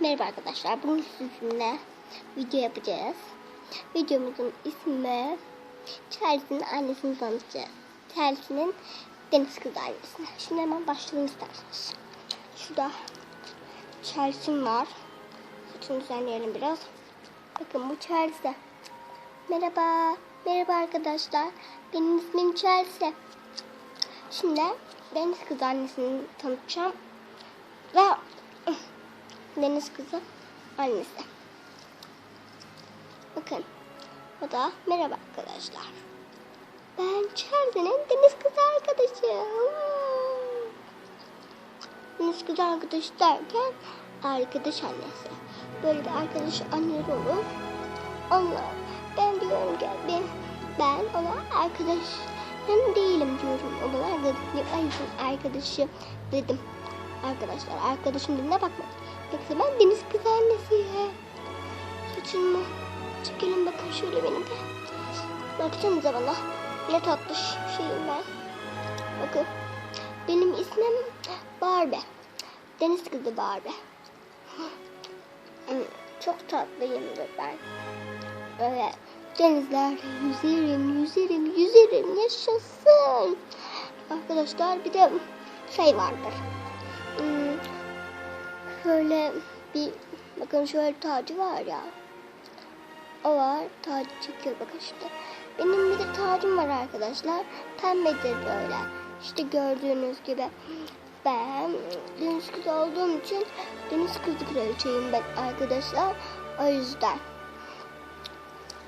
Merhaba arkadaşlar. Bugün sizinle video yapacağız. Videomuzun ismi Chelsea'nin annesini tanıtacağız. Chelsea'nin deniz kızı annesine. Şimdi hemen başlayalım isterseniz. Şurada Chelsea var. Saçını düzenleyelim biraz. Bakın bu Chelsea. Merhaba. Merhaba arkadaşlar. Benim ismim Chelsea. Şimdi deniz kızı annesini tanıtacağım. Deniz kızı annesi. Bakın. O da merhaba arkadaşlar. Ben Chelsea'nin deniz kızı arkadaşı. Deniz kızı arkadaş derken arkadaş annesi. Böyle bir arkadaş anneleri olur. Onlar ben diyorum ki ben, ben ona arkadaşım değilim diyorum. O bana arkadaşım, ay, arkadaşı dedim. Arkadaşlar arkadaşım dediğine bakmayın. Yoksa ben deniz kızı annesiyim. Saçımı çekelim bakın şöyle benim de. Baksanıza bana. Ne tatlı şeyim ben. Bakın. Benim ismim Barbie. Deniz kızı Barbie. Çok tatlıyımdır ben. Böyle denizlerde yüzerim, yüzerim, yüzerim. Yaşasın. Arkadaşlar bir de şey vardır. Hmm, Şöyle bir bakın şöyle tacı var ya. O var. Tacı çekiyor bakın işte. Benim bir de tacım var arkadaşlar. Pembedir böyle. İşte gördüğünüz gibi. Ben deniz kızı olduğum için deniz kızı kraliçeyim ben arkadaşlar. O yüzden.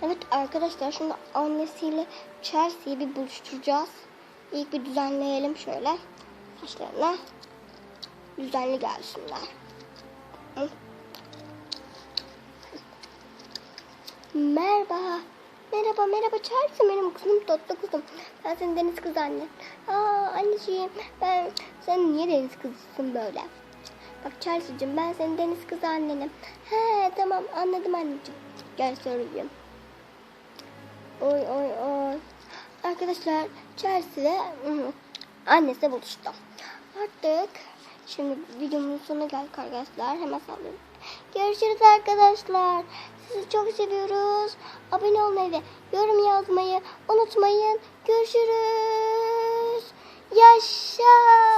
Evet arkadaşlar şimdi annesiyle Chelsea'yi bir buluşturacağız. İlk bir düzenleyelim şöyle. Saçlarına düzenli gelsinler. Merhaba. Merhaba merhaba Chelsea benim kızım tatlı kızım. Ben senin deniz kızı anne. Aa anneciğim ben sen niye deniz kızısın böyle? Bak Chelsea'cim ben senin deniz kızı annenim. He tamam anladım anneciğim. Gel sorayım. Oy oy oy. Arkadaşlar Chelsea ve ıı, annesi buluştu. Artık şimdi videomun sonuna geldik arkadaşlar. Hemen sallıyorum. Görüşürüz arkadaşlar. Sizi çok seviyoruz. Abone olmayı ve yorum yazmayı unutmayın. Görüşürüz. Yaşa.